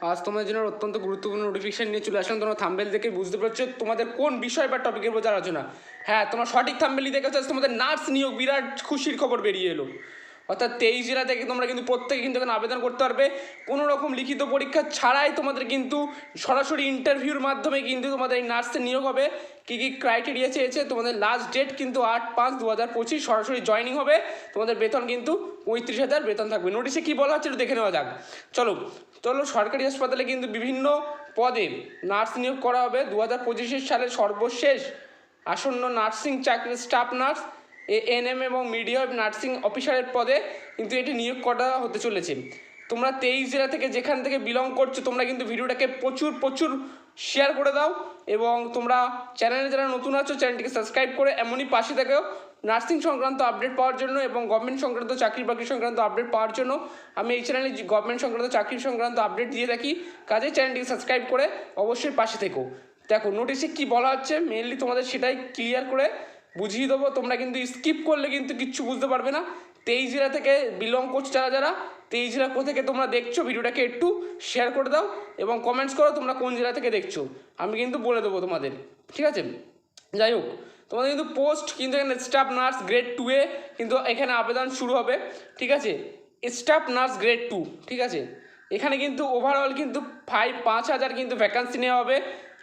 আজ তোমাদের জন্য অত্যন্ত গুরুত্বপূর্ণ নোটিফিকেশন নিয়ে চলে আসলাম। তোমরা থাম্বেল দেখে বুঝতে পারছ তোমাদের কোন বিষয় বা টপিকের উপর আলোচনা। হ্যাঁ তোমার সঠিক থাম্বেলই দেখে হচ্ছে তোমাদের নার্স নিয়োগ, বিরাট খুশির খবর বেরিয়ে এলো। অর্থাৎ তেইশ জেলা থেকে তোমরা কিন্তু প্রত্যেকে কিন্তু এখানে আবেদন করতে পারবে। কোনো রকম লিখিত পরীক্ষা ছাড়াই তোমাদের কিন্তু সরাসরি ইন্টারভিউর মাধ্যমে কিন্তু তোমাদের এই নার্সে নিয়োগ হবে। কী কী ক্রাইটেরিয়া চেয়েছে, তোমাদের লাস্ট ডেট কিন্তু আট পাঁচ দু হাজার পঁচিশ সরাসরি জয়নিং হবে। তোমাদের বেতন কিন্তু পঁয়ত্রিশ হাজার বেতন থাকবে। নোটিশে কী বলা হচ্ছে দেখে নেওয়া যাক। চলো চলো সরকারি হাসপাতালে কিন্তু বিভিন্ন পদে নার্স নিয়োগ করা হবে। দু হাজার পঁচিশের সালে সর্বশেষ আসন্ন নার্সিং চাকরির স্টাফ নার্স এএনএম এবং মিডিয়া অফ নার্সিং অফিসারের পদে কিন্তু এটি নিয়োগ করা হতে চলেছে। তোমরা তেইশ জেলা থেকে যেখান থেকে বিলং করছ, তোমরা কিন্তু ভিডিওটাকে প্রচুর প্রচুর শেয়ার করে দাও এবং তোমরা চ্যানেলে যারা নতুন আছো চ্যানেলটিকে সাবস্ক্রাইব করে এমনই পাশে থেকেও নার্সিং সংক্রান্ত আপডেট পাওয়ার জন্য এবং গভর্নমেন্ট সংক্রান্ত চাকরি বাকরি সংক্রান্ত আপডেট পাওয়ার জন্য আমি এই চ্যানেলে গভর্নমেন্ট সংক্রান্ত, চাকরি সংক্রান্ত আপডেট দিয়ে থাকি। কাজে চ্যানেলটিকে সাবস্ক্রাইব করে অবশ্যই পাশে থেকো। দেখো নোটিশে কি বলা হচ্ছে? মেনলি তোমাদের সেটাই ক্লিয়ার করে বুঝিয়ে দেবো, তোমরা কিন্তু স্কিপ করলে কিন্তু কিচ্ছু বুঝতে পারবে না। তেইশ জেলা থেকে বিলং করছ যারা যারা তেইশ জেলা থেকে তোমরা দেখছ ভিডিওটাকে একটু শেয়ার করে দাও এবং কমেন্টস করো তোমরা কোন জেলা থেকে দেখছ। আমি কিন্তু বলে দেবো তোমাদের, ঠিক আছে? যাই হোক, তোমাদের কিন্তু পোস্ট কিন্তু এখানে staff nurse grade two A কিন্তু এখানে আবেদন শুরু হবে, ঠিক আছে? স্টাফ নার্স গ্রেড টু ঠিক আছে? এখানে কিন্তু ওভারঅল কিন্তু ফাইভ পাঁচ হাজার কিন্তু ভ্যাকান্সি নেওয়া হবে।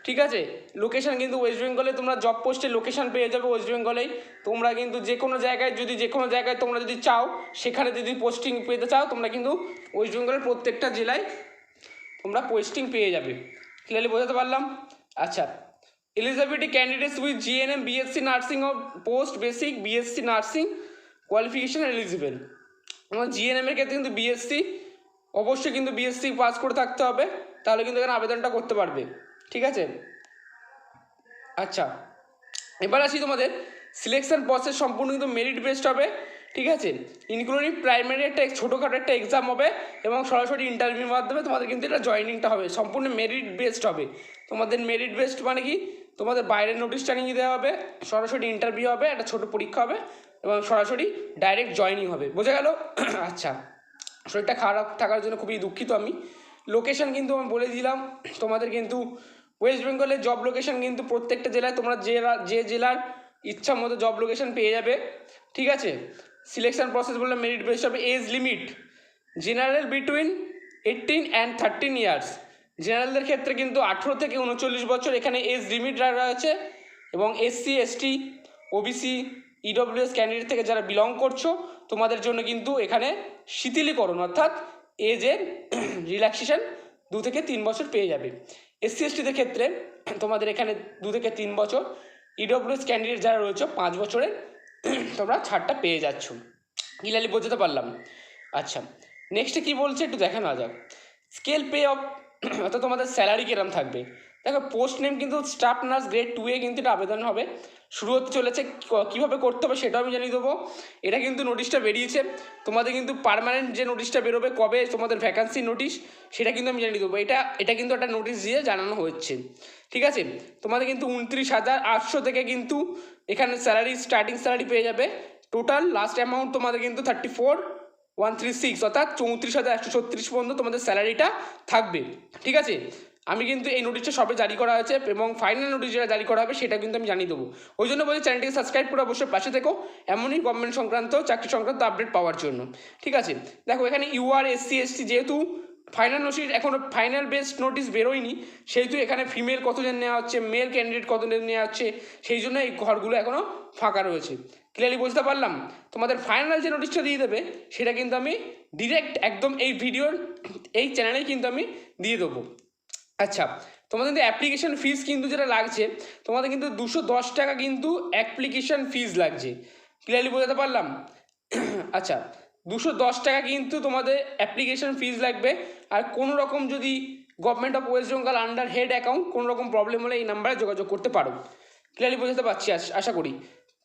ঠিক আছে? লোকেশন কিন্তু ওয়েস্ট বেঙ্গলে তোমরা জব পোস্টের লোকেশান পেয়ে যাবে ওয়েস্ট বেঙ্গলেই তোমরা কিন্তু যে কোনো জায়গায় যদি, যে কোনো জায়গায় তোমরা যদি চাও, সেখানে যদি পোস্টিং পেতে চাও, তোমরা কিন্তু ওয়েস্ট বেঙ্গলের প্রত্যেকটা জেলায় তোমরা পোস্টিং পেয়ে যাবে। ক্লিয়ারলি বোঝাতে পারলাম? আচ্ছা। Eligibility candidates with GNM BSc nursing of post basic BSc nursing qualification eligible আমার জিএনএম এর ক্ষেত্রে কিন্তু বিএসসি অবশ্যই কিন্তু বিএসসি পাস করে থাকতে হবে। তাহলে কিন্তু এখানে আবেদনটা করতে পারবে। ঠিক আছে? আচ্ছা এবার আসি তোমাদের। সিলেকশন প্রসেস সম্পূর্ণ কিন্তু মেরিট বেসড হবে, ঠিক আছে? ইনক্লুডিং প্রাইমারি একটা ছোটোখাটো একটা এক্সাম হবে এবং সরাসরি ইন্টারভিউর মাধ্যমে তোমাদের কিন্তু এটা জয়নিংটা হবে, সম্পূর্ণ মেরিট বেসড হবে। তোমাদের মেরিট বেসড মানে কি? তোমাদের বাইরের নোটিশটা নিয়ে দেওয়া হবে, সরাসরি ইন্টারভিউ হবে, একটা ছোটো পরীক্ষা হবে এবং সরাসরি ডাইরেক্ট জয়নিং হবে। বোঝা গেল? আচ্ছা শরীরটা খারাপ থাকার জন্য খুবই দুঃখিত আমি। লোকেশন কিন্তু আমি বলে দিলাম, তোমাদের কিন্তু ওয়েস্ট বেঙ্গলের জব লোকেশন কিন্তু প্রত্যেকটা জেলায় তোমরা রা- যে জেলার ইচ্ছা মতো জব লোকেশন পেয়ে যাবে, ঠিক আছে? সিলেকশন প্রসেস বললে মেরিট বেস হবে age limit general between eighteen and thirteen years জেনারেলদের ক্ষেত্রে কিন্তু আঠেরো থেকে উনচল্লিশ বছর এখানে এজ লিমিট রয়েছে এবং SC ST OBC EWS candidate থেকে যারা বিলং করছ, তোমাদের জন্য কিন্তু এখানে শিথিলীকরণ অর্থাৎ এজের রিল্যাক্সেশন দু থেকে তিন বছর পেয়ে যাবে। এসসি এসটিদের ক্ষেত্রে তোমাদের এখানে দু থেকে তিন বছর ইডব্লিউএস ক্যান্ডিডেট যারা রয়েছে পাঁচ বছরে তোমরা ছাড়টা পেয়ে যাচ্ছ। ক্লিয়ারলি বোঝাতে পারলাম। আচ্ছা নেক্সটে কী বলছে একটু দেখা না যাক। স্কেল পে অফ অর্থাৎ তোমাদের স্যালারি কিরম থাকবে? দেখো পোস্ট নেম কিন্তু staff nurse grade two A কিন্তু এটা আবেদন হবে। শুরু হতে চলেছে কীভাবে করতে হবে সেটাও আমি জানিয়ে দেবো। এটা কিন্তু নোটিশটা বেরিয়েছে। তোমাদের কিন্তু পার্মানেন্ট যে নোটিশটা বেরোবে কবে, তোমাদের ভ্যাকান্সি নোটিশ সেটা কিন্তু আমি জানিয়ে দেবো। এটা এটা কিন্তু একটা নোটিশ দিয়ে জানানো হচ্ছে ঠিক আছে? তোমাদের কিন্তু উনত্রিশ হাজার আটশো থেকে কিন্তু এখানে স্যালারি স্টার্টিং স্যালারি পেয়ে যাবে। টোটাল লাস্ট অ্যামাউন্ট তোমাদের কিন্তু thirty four one three six অর্থাৎ চৌত্রিশ হাজার একশো ছত্রিশ পর্যন্ত তোমাদের স্যালারিটা থাকবে। ঠিক আছে? আমি কিন্তু এই নোটিশটা সবে জারি করা হয়েছে এবং ফাইনাল নোটিশ যেটা জারি করা হবে সেটা কিন্তু আমি জানিয়ে দেবো। ওই জন্য বলছি চ্যানেলটিকে সাবস্ক্রাইব করে অবশ্যই পাশে থেকো। এমনই গভর্নমেন্ট সংক্রান্ত, চাকরি সংক্রান্ত আপডেট পাওয়ার জন্য। ঠিক আছে? দেখো, এখানে ইউআর এসসি এসটি যেহেতু ফাইনাল নোটিশ এখনও ফাইনাল বেস্ট নোটিশ বেরোয়নি, সেহেতু এখানে ফিমেল কতজন নেওয়া হচ্ছে মেল ক্যান্ডিডেট কতজন নেওয়া হচ্ছে, সেই জন্য এই ঘরগুলো এখনও ফাঁকা রয়েছে। ক্লিয়ারলি বুঝতে পারলাম? তোমাদের ফাইনাল যে নোটিশটা দিয়ে দেবে, সেটা কিন্তু আমি ডিরেক্ট একদম এই ভিডিওর এই চ্যানেলেই কিন্তু আমি দিয়ে দেবো। আচ্ছা তোমাদের কিন্তু অ্যাপ্লিকেশন ফিস কিন্তু যেটা লাগছে, তোমাদের কিন্তু দুশো দশ টাকা কিন্তু অ্যাপ্লিকেশন ফিস লাগছে। ক্লিয়ারলি বোঝাতে পারলাম? আচ্ছা দুশো দশ টাকা কিন্তু তোমাদের অ্যাপ্লিকেশন ফিস লাগবে। আর কোনো রকম যদি government of West Bengal under head account কোনো রকম প্রবলেম হলে এই নাম্বারে যোগাযোগ করতে পারো। ক্লিয়ারলি বোঝাতে পারছি আশ- আশা করি।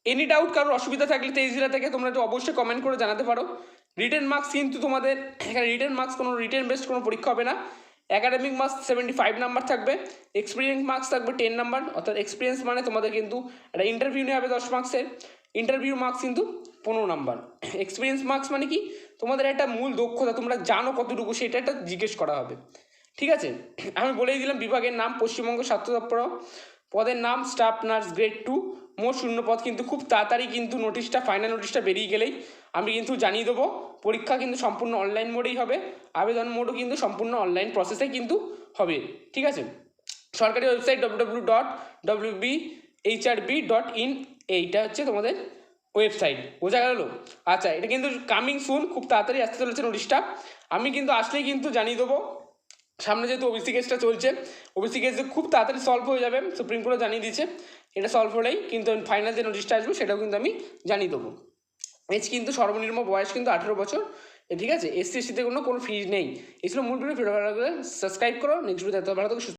এনি ডাউট কারোর অসুবিধা থাকলে তেইশ জেলা থেকে তোমরা একটু অবশ্যই কমেন্ট করে জানাতে পারো। রিটার্ন মার্কস কিন্তু তোমাদের, এখানে রিটার্ন মার্কস কোনো রিটার্ন বেসড কোনো পরীক্ষা হবে না। Academic marks seventy five number থাকবে এক্সপিরিয়েন্স মার্কস থাকবে টেন নাম্বার অর্থাৎ এক্সপিরিয়েন্স মানে তোমাদের কিন্তু একটা ইন্টারভিউ নেওয়া হবে দশ মার্কসের ইন্টারভিউ মার্কস কিন্তু পনেরো নাম্বার এক্সপিরিয়েন্স মার্কস মানে কি? তোমাদের একটা মূল দক্ষতা, তোমরা জানো কতটুকু, সেটা একটা জিজ্ঞেস করা হবে। ঠিক আছে? আমি বলেই দিলাম, বিভাগের নাম পশ্চিমবঙ্গ স্বাস্থ্য দপ্তর। পদের নাম স্টাফ নার্স গ্রেড টু। মোট শূন্য পদ কিন্তু খুব তাড়াতাড়ি কিন্তু নোটিশটা ফাইনাল নোটিশটা বেরিয়ে গেলেই আমি কিন্তু জানিয়ে দেবো। পরীক্ষা কিন্তু সম্পূর্ণ অনলাইন মোডেই হবে। আবেদন মোডও কিন্তু সম্পূর্ণ অনলাইন প্রসেসে কিন্তু হবে। ঠিক আছে? সরকারি website W W dot W B HRB dot in এইটা হচ্ছে তোমাদের ওয়েবসাইট বোঝা গেল? আচ্ছা এটা কিন্তু কামিং সুন খুব তাড়াতাড়ি আসতে চলেছে নোটিশটা আমি কিন্তু আসলেই কিন্তু জানিয়ে দেবো। সামনে যেহেতু ওবিসি কেসটা চলছে ওবিসি কেস খুব তাড়াতাড়ি সলভ হয়ে যাবে সুপ্রিম কোর্টে জানিয়ে দিয়েছে, এটা সলভ হলেই কিন্তু ফাইনাল যে নোটিশটা আসবে সেটাও কিন্তু আমি জানিয়ে দেবো। এজ কিন্তু সর্বনিম্ন বয়স কিন্তু আঠেরো বছর, ঠিক আছে? এসসি এসসিতে কোনো কোনো ফিজ নেই। এই ছিল মূল ভিডিও ভিডিও ভালো লাগলে সাবস্ক্রাইব করো নেক্সট ভিডিও ভালো থাকো